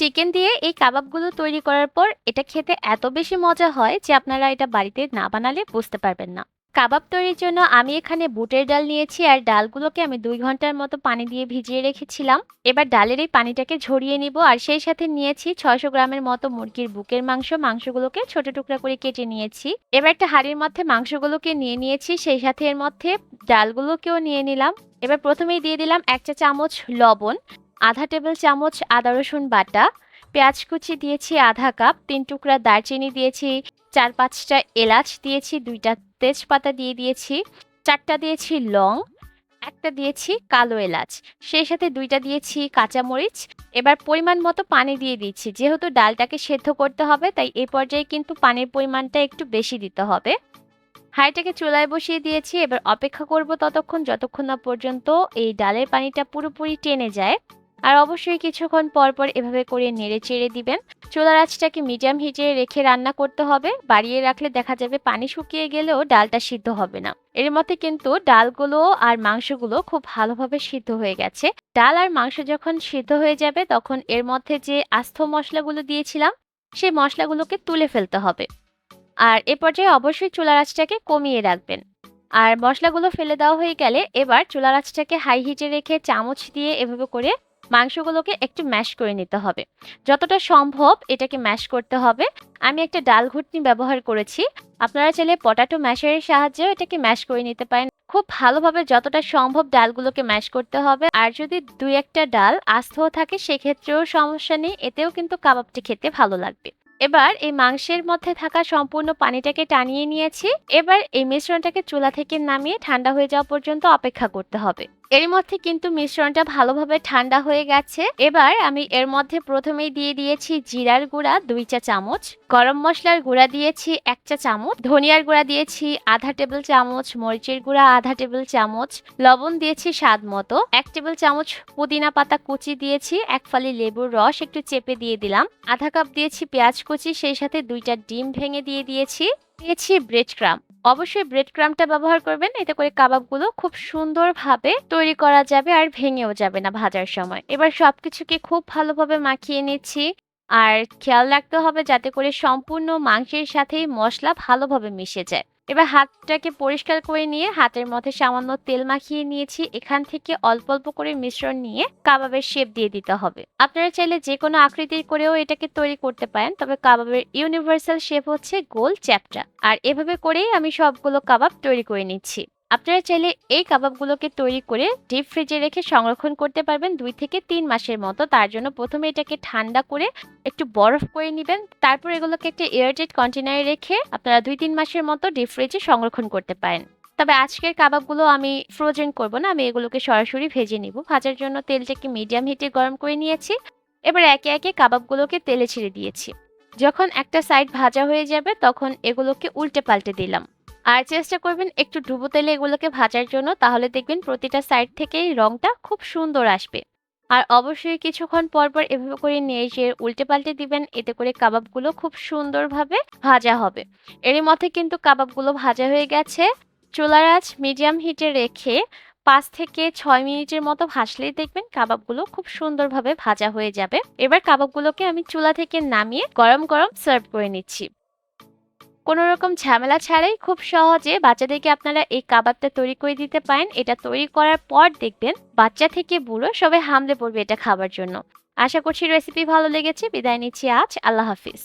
Chicken দিয়ে এই কাবাবগুলো তৈরি করার পর এটা খেতে এত বেশি মজা হয় যে আপনারা এটা বাড়িতে না বানালে বুঝতে পারবেন না। কাবাব তৈরির জন্য আমি এখানে বুটের ডাল নিয়েছি আর ডালগুলোকে আমি দুই ঘণ্টার মতো পানি দিয়ে ভিজিয়ে রেখেছিলাম। এবার ডালের এই পানিটাকে ঝরিয়ে নিব আর সেই সাথে নিয়েছি ছয়শো গ্রামের মতো মুরগির বুকের মাংস। মাংসগুলোকে ছোট টুকরা করে কেটে নিয়েছি। এবার একটা হাঁড়ির মধ্যে মাংসগুলোকে নিয়ে নিয়েছি, সেই সাথে এর মধ্যে ডালগুলোকেও নিয়ে নিলাম। এবার প্রথমেই দিয়ে দিলাম এক চা চামচ লবণ। আধা টেবিল চামচ আদা রসুন বাটা, পেঁয়াজ কুচি দিয়েছি আধা কাপ, তিন টুকরা দারচিনি দিয়েছি, চার পাঁচটা এলাচ দিয়েছি, দুইটা তেজপাতা দিয়ে দিয়েছি, চারটা দিয়েছি লং, একটা দিয়েছি কালো এলাচ, সেই সাথে দুইটা দিয়েছি কাঁচামরিচ। এবার পরিমাণ মতো পানি দিয়ে দিচ্ছি, যেহেতু ডালটাকে সেদ্ধ করতে হবে, তাই এই পর্যায়ে কিন্তু পানির পরিমাণটা একটু বেশি দিতে হবে। হাঁড়িটাকে চুলায় বসিয়ে দিয়েছি, এবার অপেক্ষা করব ততক্ষণ, যতক্ষণ না পর্যন্ত এই ডালের পানিটা পুরোপুরি টেনে যায়। আর অবশ্যই কিছুক্ষণ পর পর এভাবে করে নেড়ে চেড়ে দিবেন। চুলার আঁচটাকে মিডিয়াম হিটে রেখে রান্না করতে হবে। বাড়িয়ে রাখলে দেখা যাবে পানি শুকিয়ে গেলেও ডালটা সিদ্ধ হবে না। এর মধ্যে কিন্তু ডালগুলো আর মাংসগুলো খুব ভালোভাবে সিদ্ধ হয়ে গেছে। ডাল আর মাংস যখন সিদ্ধ হয়ে যাবে তখন এর মধ্যে যে আস্ত মশলাগুলো দিয়েছিলাম, সেই মশলাগুলোকে তুলে ফেলতে হবে। আর এ পর্যায়ে অবশ্যই চুলার আঁচটাকে কমিয়ে রাখবেন। আর মশলাগুলো ফেলে দেওয়া হয়ে গেলে এবার চুলার আঁচটাকে হাই হিটে রেখে চামচ দিয়ে এভাবে করে মাংসগুলোকে একটু ম্যাশ করে নিতে হবে। যতটা সম্ভব এটাকে ম্যাশ করতে হবে। আমি একটা ডাল ঘুটনি ব্যবহার করেছি। আপনারা চাইলে পটাটো ম্যাশারের সাহায্যেও এটাকে ম্যাশ করে নিতে পারেন। খুব ভালোভাবে যতটা সম্ভব ডালগুলোকে ম্যাশ করতে হবে। আর যদি দুই একটা ডাল আস্তও থাকে, সেক্ষেত্রেও সমস্যা নেই। এতেও কিন্তু কাবাবটি খেতে ভালো লাগবে। এবার এই মাংসের মধ্যে থাকা সম্পূর্ণ পানিটাকে টানিয়ে নিয়েছি। এবার এই মিশ্রণটাকে চুলা থেকে নামিয়ে ঠান্ডা হয়ে যাওয়া পর্যন্ত অপেক্ষা করতে হবে। এর মধ্যে কিন্তু মিশ্রণটা ভালোভাবে ঠান্ডা হয়ে গেছে। এবার আমি এর মধ্যে প্রথমেই দিয়ে দিয়েছি জিরার গুঁড়া দুই চা চামচ, গরম মশলার গুঁড়া দিয়েছি এক চা চামচ, ধনিয়ার গুঁড়া দিয়েছি আধা টেবিল চামচ, মরিচের গুঁড়া আধা টেবিল চামচ, লবণ দিয়েছি স্বাদ মতো, এক টেবিল চামচ পুদিনা পাতা কুচি দিয়েছি, এক ফালি লেবুর রস একটু চেপে দিয়ে দিলাম, আধা কাপ দিয়েছি পেঁয়াজ কুচি, সেই সাথে দুইটা ডিম ভেঙে দিয়ে দিয়েছি দিয়েছি ব্রেড ক্রাম। অবশ্যই ব্রেড ক্রামটা ব্যবহার করবেন। এতে করে কাবাবগুলো খুব সুন্দরভাবে তৈরি করা যাবে আর ভেঙেও যাবে না ভাজার সময়। এবার সব কিছুকে খুব ভালোভাবে মাখিয়ে নিচ্ছি। আর খেয়াল রাখতে হবে যাতে করে সম্পূর্ণ মাংসের সাথেই মশলা ভালোভাবে মিশে যায়। এবার হাতটাকে পরিষ্কার করে নিয়ে হাতের মধ্যে সামান্য তেল মাখিয়ে নিয়েছি। এখান থেকে অল্প অল্প করে মিশ্রণ নিয়ে কাবাবের শেপ দিয়ে দিতে হবে। আপনারা চাইলে যে কোনো আকৃতির করেও এটাকে তৈরি করতে পারেন, তবে কাবাবের ইউনিভার্সাল শেপ হচ্ছে গোল চ্যাপটা। আর এভাবে করেই আমি সবগুলো কাবাব তৈরি করে নিচ্ছি। আপনারা চাইলে এই কাবাবগুলোকে তৈরি করে ডিপ ফ্রিজে রেখে সংরক্ষণ করতে পারবেন দুই থেকে তিন মাসের মতো। তার জন্য প্রথমে এটাকে ঠান্ডা করে একটু বরফ করে নেবেন। তারপর এগুলোকে একটা এয়ারটাইট কন্টেনারে রেখে আপনারা দুই তিন মাসের মতো ডিপ ফ্রিজে সংরক্ষণ করতে পারেন। তবে আজকের কাবাবগুলো আমি ফ্রোজেন করব না, আমি এগুলোকে সরাসরি ভেজে নিব। ভাজার জন্য তেলটাকে মিডিয়াম হিটে গরম করে নিয়েছি। এবার একে একে কাবাবগুলোকে তেলে ছেড়ে দিয়েছি। যখন একটা সাইড ভাজা হয়ে যাবে, তখন এগুলোকে উল্টে পাল্টে দিলাম। আর চেষ্টা করবেন একটু ডুবো তেলে এগুলোকে ভাজার জন্য, তাহলে দেখবেন প্রতিটা সাইড থেকেই রংটা খুব সুন্দর আসবে। আর অবশ্যই কিছুক্ষণ পর পর এভাবে করে নিয়ে এসে উল্টে পাল্টে দিবেন, এতে করে কাবাবগুলো খুব সুন্দরভাবে ভাজা হবে। এরই মধ্যে কিন্তু কাবাবগুলো ভাজা হয়ে গেছে। চুলার আঁচ মিডিয়াম হিটে রেখে পাঁচ থেকে ছয় মিনিটের মতো ভাসলেই দেখবেন কাবাবগুলো খুব সুন্দরভাবে ভাজা হয়ে যাবে। এবার কাবাবগুলোকে আমি চুলা থেকে নামিয়ে গরম গরম সার্ভ করে নিচ্ছি। কোনো রকম ঝামেলা ছাড়াই খুব সহজে বাচ্চাদেরকে আপনারা এই কাবাবটা তৈরি করে দিতে পারেন। এটা তৈরি করার পর দেখবেন বাচ্চা থেকে বুড়ো সবাই হামলে পড়বে এটা খাবার জন্য। আশা করছি রেসিপি ভালো লেগেছে। বিদায় নিচ্ছি আজ। আল্লাহ হাফিজ।